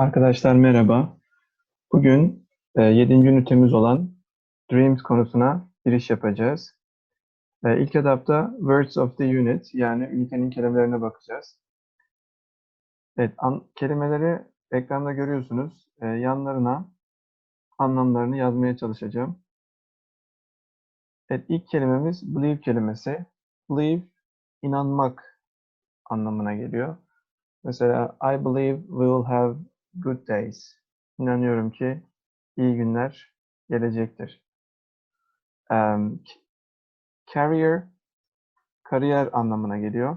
Arkadaşlar merhaba. Bugün e, 7. ünitemiz olan Dreams konusuna giriş yapacağız. E, ilk etapta Words of the Unit yani ünitenin kelimelerine bakacağız. Evet, kelimeleri ekranda görüyorsunuz. E, yanlarına anlamlarını yazmaya çalışacağım. Evet, ilk kelimemiz believe kelimesi. Believe, inanmak anlamına geliyor. Mesela I believe we will have good days. İnanıyorum ki iyi günler gelecektir. Um, career, kariyer anlamına geliyor.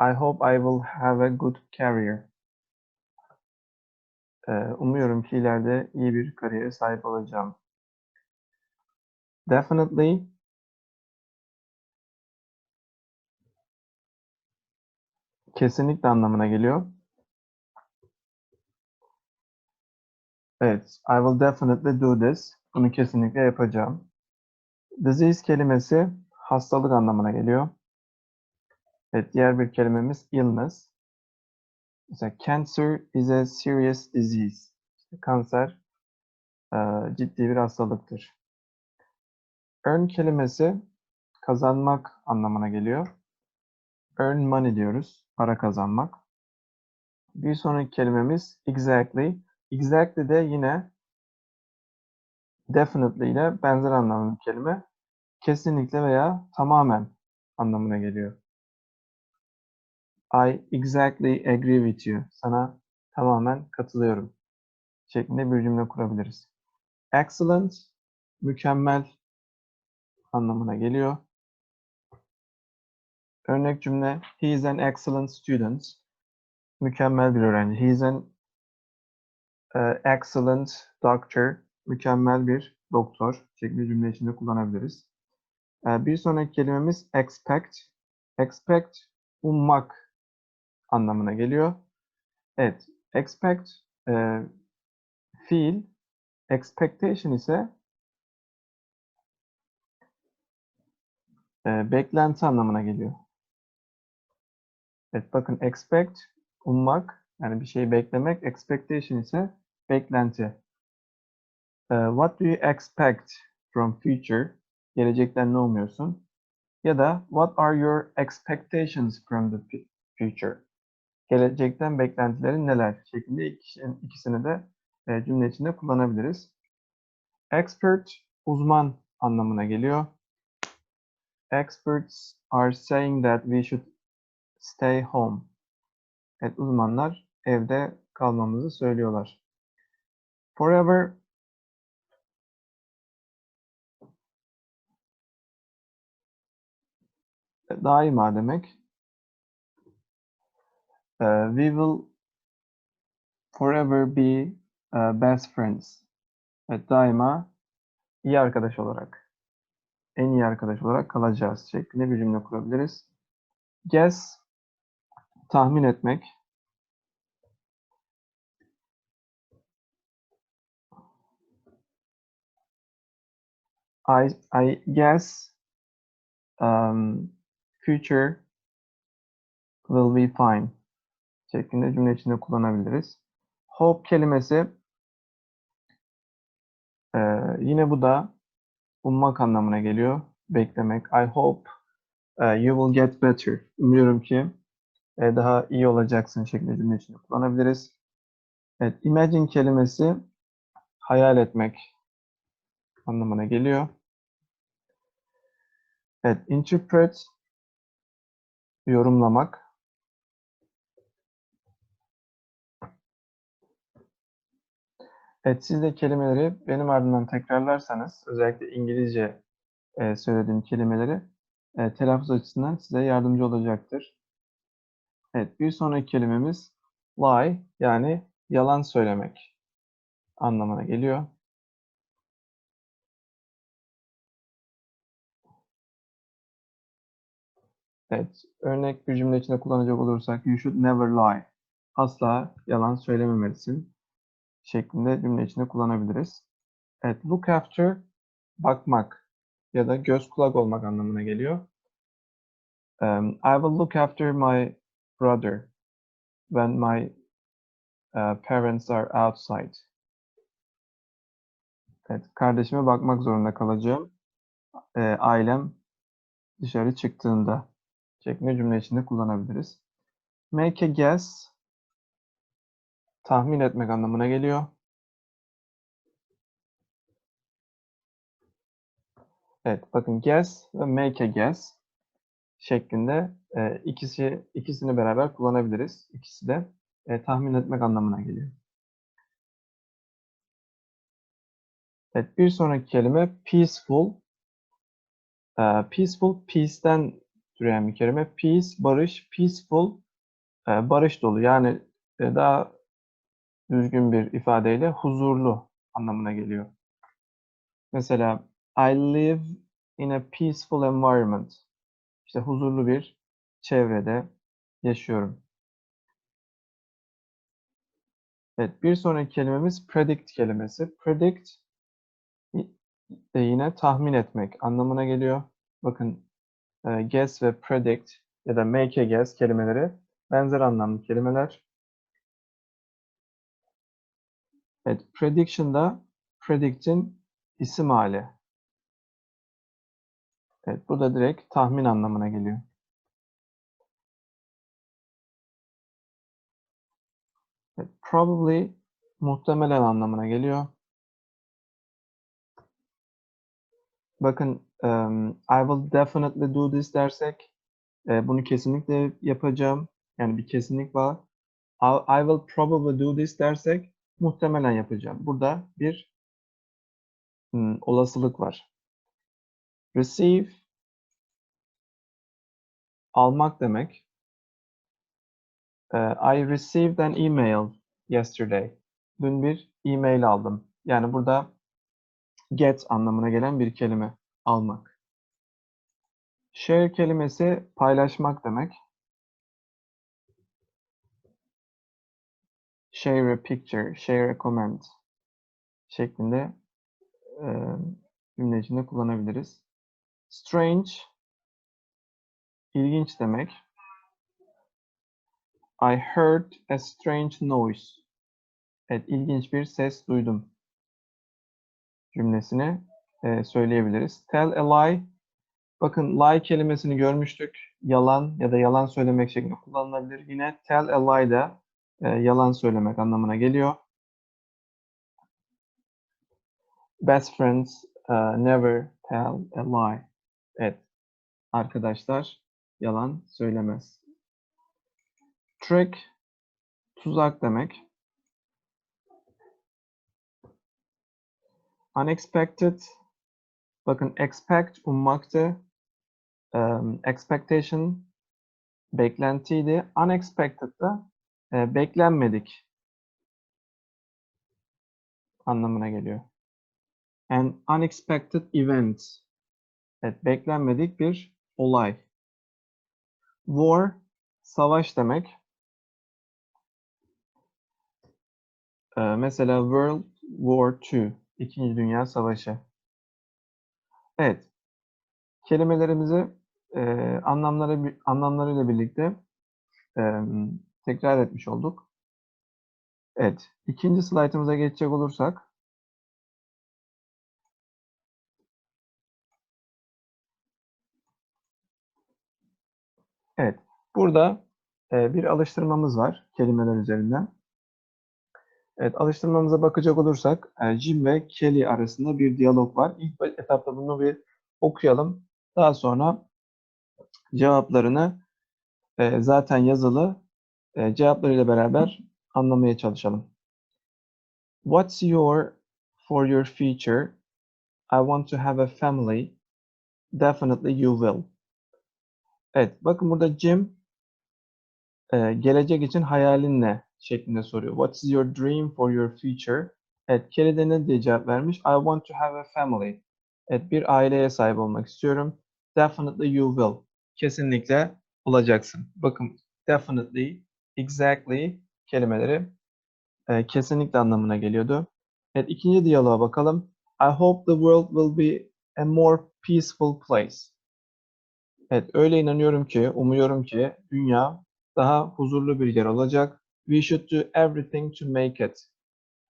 I hope I will have a good career. Ee, umuyorum ki ileride iyi bir kariyere sahip olacağım. Definitely, kesinlikle anlamına geliyor. Evet, I will definitely do this. Bunu kesinlikle yapacağım. Disease kelimesi hastalık anlamına geliyor. Evet, diğer bir kelimemiz illness. Mesela cancer is a serious disease. Kanser e, ciddi bir hastalıktır. Earn kelimesi kazanmak anlamına geliyor. Earn money diyoruz. Para kazanmak. Bir sonraki kelimemiz exactly. Exactly de yine definitely ile benzer anlamlı bir kelime. Kesinlikle veya tamamen anlamına geliyor. I exactly agree with you. Sana tamamen katılıyorum. Şeklinde bir cümle kurabiliriz. Excellent, mükemmel anlamına geliyor. Örnek cümle, he is an excellent student. Mükemmel bir öğrenci. He is an uh, excellent doctor. Mükemmel bir doktor. Şeklinde cümle içinde kullanabiliriz. Uh, bir sonraki kelimemiz expect. Expect, ummak anlamına geliyor. Evet, expect e, fiil, expectation ise e, beklenti anlamına geliyor. Evet, bakın expect, ummak, yani bir şeyi beklemek, expectation ise beklenti. E, what do you expect from future? Gelecekten ne umuyorsun? Ya da what are your expectations from the future? gelecekten beklentilerin neler şeklinde ikisini, ikisini de e, cümle içinde kullanabiliriz. Expert, uzman anlamına geliyor. Experts are saying that we should stay home. Evet, uzmanlar evde kalmamızı söylüyorlar. Forever daima demek. Uh, we will forever be uh, best friends. Evet, daima iyi arkadaş olarak, en iyi arkadaş olarak kalacağız şeklinde bir cümle kurabiliriz. Guess, tahmin etmek. I, I guess um, future will be fine şeklinde cümle içinde kullanabiliriz. Hope kelimesi e, yine bu da ummak anlamına geliyor. Beklemek. I hope uh, you will get better. Umuyorum ki e, daha iyi olacaksın şeklinde cümle içinde kullanabiliriz. Evet, imagine kelimesi hayal etmek anlamına geliyor. Evet, interpret yorumlamak. Evet, siz de kelimeleri benim ardından tekrarlarsanız, özellikle İngilizce e, söylediğim kelimeleri e, telaffuz açısından size yardımcı olacaktır. Evet, bir sonraki kelimemiz lie, yani yalan söylemek anlamına geliyor. Evet, örnek bir cümle içinde kullanacak olursak, you should never lie. Asla yalan söylememelisin şeklinde cümle içinde kullanabiliriz. Evet, look after, bakmak ya da göz kulak olmak anlamına geliyor. Um, I will look after my brother. when my uh, parents are outside. Evet, kardeşime bakmak zorunda kalacağım. Ee, ailem dışarı çıktığında şeklinde cümle içinde kullanabiliriz. Make a guess tahmin etmek anlamına geliyor. Evet, bakın guess ve make a guess şeklinde e, ikisi ikisini beraber kullanabiliriz. İkisi de e, tahmin etmek anlamına geliyor. Evet, bir sonraki kelime peaceful. E, peaceful, peace'den türeyen bir kelime. Peace, barış, peaceful, e, barış dolu. Yani e, daha düzgün bir ifadeyle huzurlu anlamına geliyor. Mesela I live in a peaceful environment. İşte huzurlu bir çevrede yaşıyorum. Evet, bir sonraki kelimemiz predict kelimesi. Predict de yine tahmin etmek anlamına geliyor. Bakın e, guess ve predict ya da make a guess kelimeleri benzer anlamlı kelimeler. Evet, prediction'da predict'in isim hali. Evet, bu da direkt tahmin anlamına geliyor. Evet, probably muhtemelen anlamına geliyor. Bakın, um, I will definitely do this dersek, e, bunu kesinlikle yapacağım. Yani bir kesinlik var. I, I will probably do this dersek, muhtemelen yapacağım. Burada bir hmm, olasılık var. Receive almak demek. Uh, I received an email yesterday. Dün bir e-mail aldım. Yani burada get anlamına gelen bir kelime. Almak. Share kelimesi paylaşmak demek. Share a picture, share a comment şeklinde e, cümle içinde kullanabiliriz. Strange ilginç demek. I heard a strange noise. Evet, ilginç bir ses duydum cümlesini e, söyleyebiliriz. Tell a lie. Bakın lie kelimesini görmüştük. Yalan ya da yalan söylemek şeklinde kullanılabilir. Yine tell a lie da e, yalan söylemek anlamına geliyor. Best friends uh, never tell a lie. Evet, arkadaşlar yalan söylemez. Trick, tuzak demek. Unexpected, bakın expect ummaktı. Um, expectation beklentiydi. Unexpected da e, beklenmedik anlamına geliyor. An unexpected event. Evet, beklenmedik bir olay. War, savaş demek. Ee, mesela World War II, İkinci Dünya Savaşı. Evet, kelimelerimizi e, anlamları anlamlarıyla birlikte e, tekrar etmiş olduk. Evet, ikinci slaytımıza geçecek olursak, Evet, burada e, bir alıştırmamız var kelimeler üzerinden. Evet, alıştırmamıza bakacak olursak e, Jim ve Kelly arasında bir diyalog var. İlk etapta bunu bir okuyalım. Daha sonra cevaplarını e, zaten yazılı e, cevaplarıyla beraber anlamaya çalışalım. What's your for your future? I want to have a family. Definitely you will. Evet, bakın burada Jim e, gelecek için hayalin ne şeklinde soruyor. What is your dream for your future? Evet, Kelly de ne diye cevap vermiş? I want to have a family. Evet, bir aileye sahip olmak istiyorum. Definitely you will. Kesinlikle olacaksın. Bakın, definitely, exactly kelimeleri e, kesinlikle anlamına geliyordu. Evet, ikinci diyaloğa bakalım. I hope the world will be a more peaceful place. Evet, öyle inanıyorum ki, umuyorum ki dünya daha huzurlu bir yer olacak. We should do everything to make it.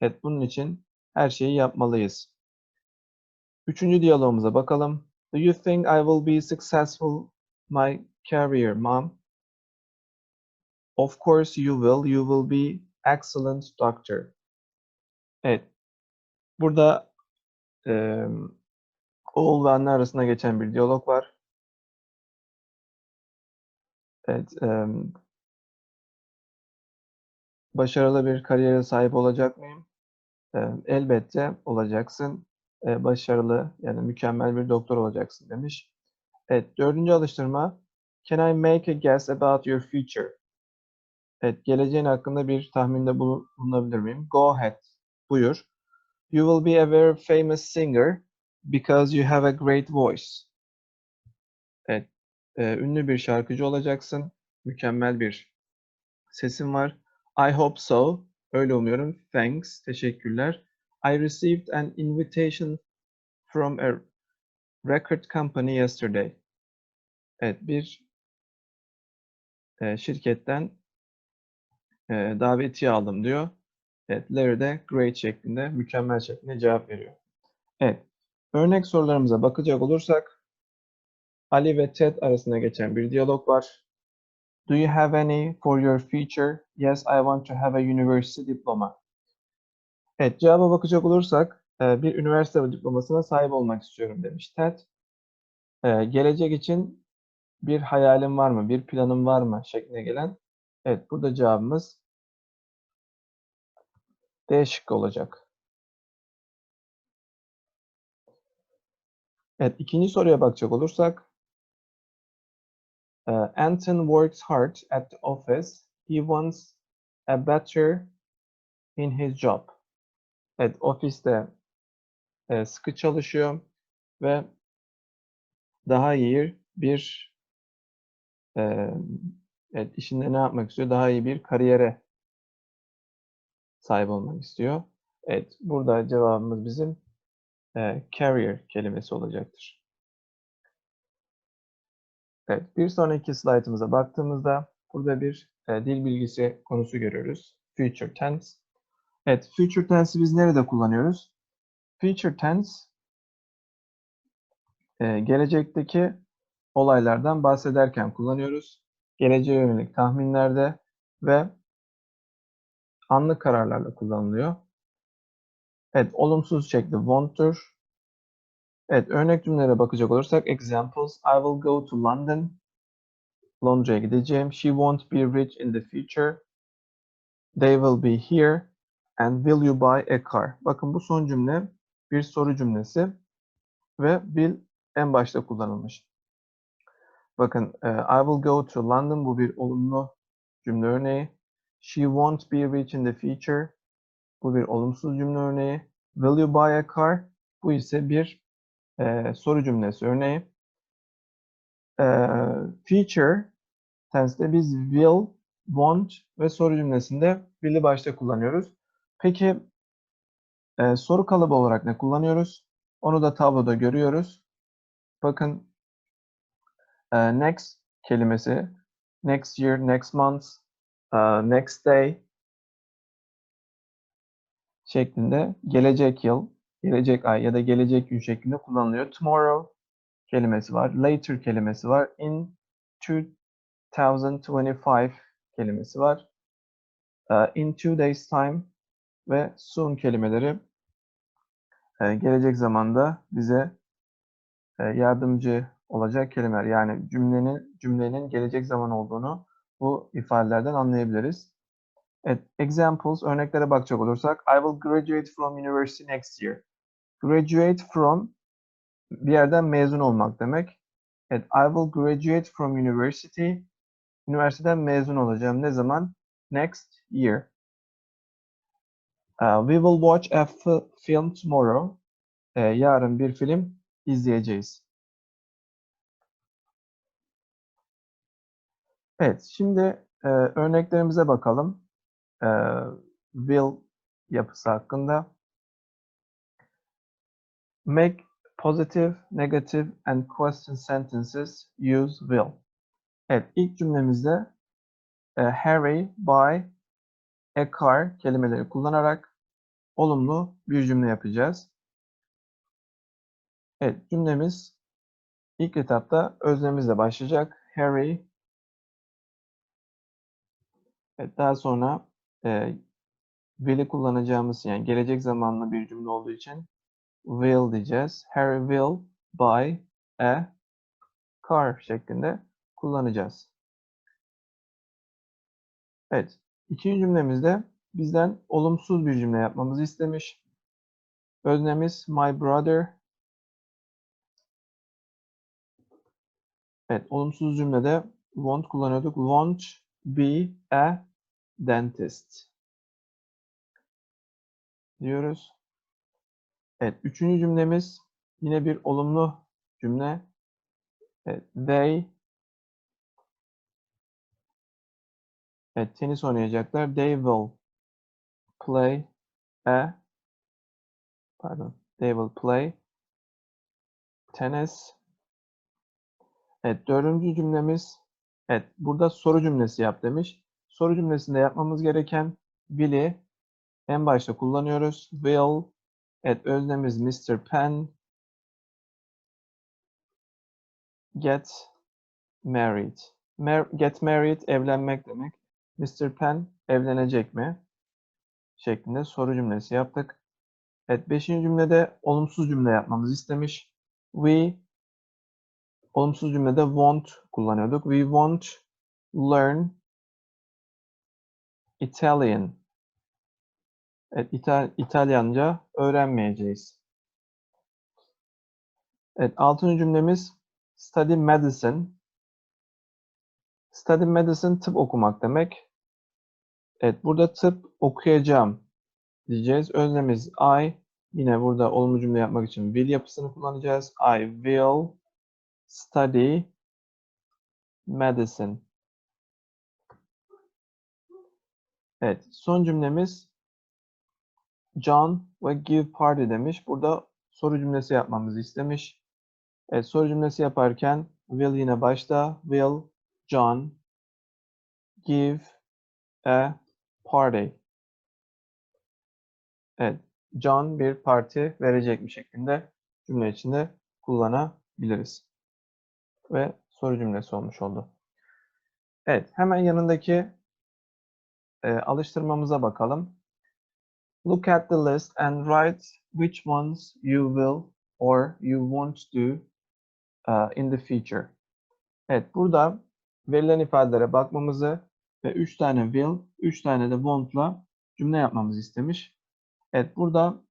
Evet, bunun için her şeyi yapmalıyız. Üçüncü diyalogumuza bakalım. Do you think I will be successful my career, mom? Of course you will. You will be excellent doctor. Evet. Burada eee oğul ve anne arasında geçen bir diyalog var. Evet. eee, başarılı bir kariyere sahip olacak mıyım? Eee, elbette olacaksın. Eee, başarılı yani mükemmel bir doktor olacaksın demiş. Evet. Dördüncü alıştırma. Can I make a guess about your future? Evet. Geleceğin hakkında bir tahminde bulu- bulunabilir miyim? Go ahead. Buyur. You will be a very famous singer because you have a great voice. Evet. Eee, ünlü bir şarkıcı olacaksın. Mükemmel bir sesin var. I hope so. Öyle umuyorum. Thanks. Teşekkürler. I received an invitation from a record company yesterday. Evet, bir eee, şirketten eee, davetiye aldım diyor. Evet, Larry de great şeklinde, mükemmel şeklinde cevap veriyor. Evet, örnek sorularımıza bakacak olursak, Ali ve Ted arasında geçen bir diyalog var. Do you have any for your future? Yes, I want to have a university diploma. Evet, cevaba bakacak olursak, eee, bir üniversite diplomasına sahip olmak istiyorum demiş Ted. Eee, gelecek için bir hayalim var mı, bir planım var mı şeklinde gelen. Evet, burada cevabımız D şıkkı olacak. Evet, ikinci soruya bakacak olursak, eee, Anton works hard at the office. He wants a better in his job. Evet, ofiste eee, sıkı çalışıyor ve daha iyi bir eee, evet, işinde ne yapmak istiyor? Daha iyi bir kariyere sahip olmak istiyor. Evet, burada cevabımız bizim eee, career kelimesi olacaktır. Evet, bir sonraki slaytımıza baktığımızda burada bir eee, dil bilgisi konusu görüyoruz. Future tense. Evet, future tense'i biz nerede kullanıyoruz? Future tense eee, gelecekteki olaylardan bahsederken kullanıyoruz. Geleceğe yönelik tahminlerde ve anlık kararlarla kullanılıyor. Evet, olumsuz şekli want'tur. Evet, örnek cümlelere bakacak olursak examples. I will go to London. Londra'ya gideceğim. She won't be rich in the future. They will be here. And will you buy a car? Bakın bu son cümle bir soru cümlesi ve will en başta kullanılmış. Bakın e, I will go to London bu bir olumlu cümle örneği. She won't be rich in the future. Bu bir olumsuz cümle örneği. Will you buy a car? Bu ise bir e, soru cümlesi örneği. E, future tense'de biz will, want ve soru cümlesinde will'i başta kullanıyoruz. Peki e, soru kalıbı olarak ne kullanıyoruz? Onu da tabloda görüyoruz. Bakın e, next kelimesi, next year, next month, e, next day şeklinde gelecek yıl, gelecek ay ya da gelecek gün şeklinde kullanılıyor. Tomorrow kelimesi var. Later kelimesi var. In 2025 kelimesi var. Uh, in two days time ve soon kelimeleri e, gelecek zamanda bize e, yardımcı olacak kelimeler. Yani cümlenin cümlenin gelecek zaman olduğunu bu ifadelerden anlayabiliriz. Evet, examples, örneklere bakacak olursak, I will graduate from university next year. Graduate from, bir yerden mezun olmak demek. Evet, I will graduate from university. Üniversiteden mezun olacağım. Ne zaman? Next year. Uh, we will watch a fi- film tomorrow. Ee, yarın bir film izleyeceğiz. Evet, şimdi e, örneklerimize bakalım. E, will yapısı hakkında. Make positive, negative and question sentences use will. Evet, ilk cümlemizde e, Harry buy a car kelimeleri kullanarak olumlu bir cümle yapacağız. Evet, cümlemiz ilk etapta özlemimizle başlayacak. Harry Evet, daha sonra e, will'i kullanacağımız yani gelecek zamanlı bir cümle olduğu için will diyeceğiz. Harry will buy a car şeklinde kullanacağız. Evet. İkinci cümlemizde bizden olumsuz bir cümle yapmamızı istemiş. Öznemiz my brother. Evet. Olumsuz cümlede won't kullanıyorduk. Won't be a dentist. Diyoruz. Evet. Üçüncü cümlemiz yine bir olumlu cümle. Evet. They Evet, tenis oynayacaklar. They will play a pardon. They will play tennis. Evet, dördüncü cümlemiz evet, burada soru cümlesi yap demiş. Soru cümlesinde yapmamız gereken will'i en başta kullanıyoruz. Will evet, öznemiz Mr. Penn get married. Mar get married evlenmek demek. Mr. Penn evlenecek mi? şeklinde soru cümlesi yaptık. Evet, beşinci cümlede olumsuz cümle yapmamızı istemiş. We olumsuz cümlede won't kullanıyorduk. We won't learn Italian. Evet, İtal İtalyanca öğrenmeyeceğiz. Evet, altıncı cümlemiz study medicine. Study medicine tıp okumak demek. Evet, burada tıp okuyacağım diyeceğiz. Öznemiz I. Yine burada olumlu cümle yapmak için will yapısını kullanacağız. I will study medicine. Evet, son cümlemiz John ve give party demiş. Burada soru cümlesi yapmamızı istemiş. Evet, soru cümlesi yaparken will yine başta. Will John give a party. Evet, John bir parti verecek bir şeklinde cümle içinde kullanabiliriz. Ve soru cümlesi olmuş oldu. Evet, hemen yanındaki e, alıştırmamıza bakalım. Look at the list and write which ones you will or you want to uh, in the future. Evet, burada verilen ifadelere bakmamızı ve 3 tane will, 3 tane de want'la cümle yapmamızı istemiş. Evet, burada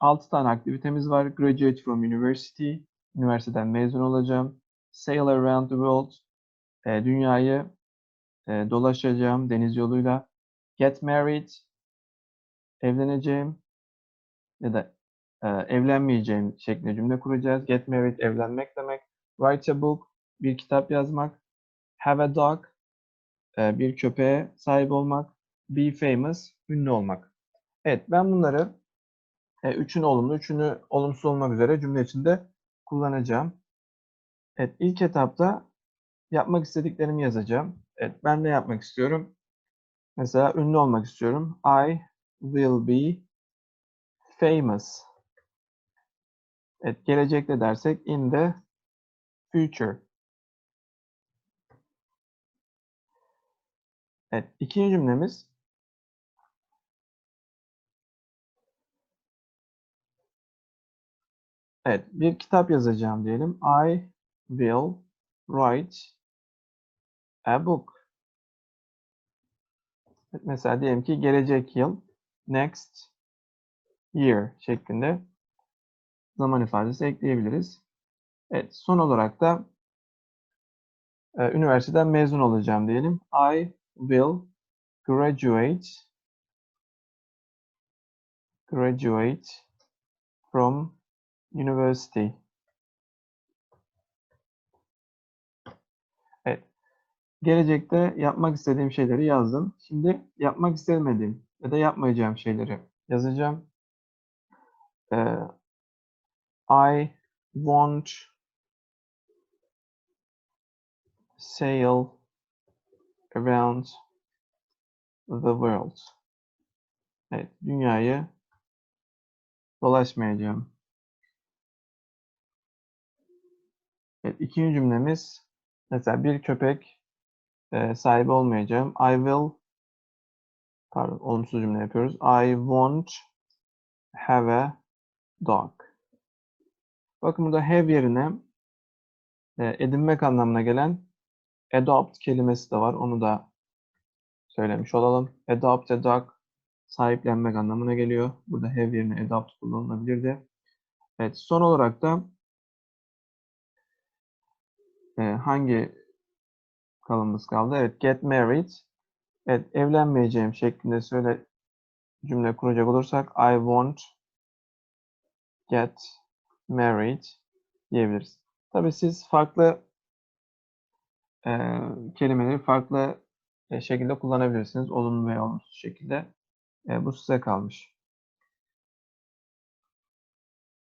6 tane aktivitemiz var. Graduate from university, üniversiteden mezun olacağım. Sail around the world, e, dünyayı e, dolaşacağım deniz yoluyla. Get married, evleneceğim ya da e, evlenmeyeceğim şeklinde cümle kuracağız. Get married, evlenmek demek. Write a book, bir kitap yazmak. Have a dog, e, bir köpeğe sahip olmak. Be famous, ünlü olmak. Evet, ben bunları e, üçün olumlu, üçünü olumsuz olmak üzere cümle içinde kullanacağım. Evet, ilk etapta yapmak istediklerimi yazacağım. Evet, ben ne yapmak istiyorum? Mesela ünlü olmak istiyorum. I will be famous. Evet, gelecekte dersek in the future. Evet, ikinci cümlemiz Evet, bir kitap yazacağım diyelim. I will write a book. Evet, mesela diyelim ki gelecek yıl next year şeklinde zaman ifadesi ekleyebiliriz. Evet, son olarak da e, üniversiteden mezun olacağım diyelim. I will graduate graduate from university. Evet. Gelecekte yapmak istediğim şeyleri yazdım. Şimdi yapmak istemediğim ya da yapmayacağım şeyleri yazacağım. Ee, I won't sail around the world. Evet, dünyayı dolaşmayacağım. Evet, ikinci cümlemiz mesela bir köpek e, sahibi olmayacağım. I will pardon olumsuz cümle yapıyoruz. I won't have a dog. Bakın burada have yerine e, edinmek anlamına gelen adopt kelimesi de var. Onu da söylemiş olalım. Adopt a dog sahiplenmek anlamına geliyor. Burada have yerine adopt kullanılabilirdi. Evet, son olarak da e, hangi kalımız kaldı? Evet, get married. Evet, evlenmeyeceğim şeklinde söyle cümle kuracak olursak I won't get married diyebiliriz. Tabii siz farklı e, kelimeleri farklı e, şekilde kullanabilirsiniz. Olumlu veya olumsuz şekilde. E, bu size kalmış.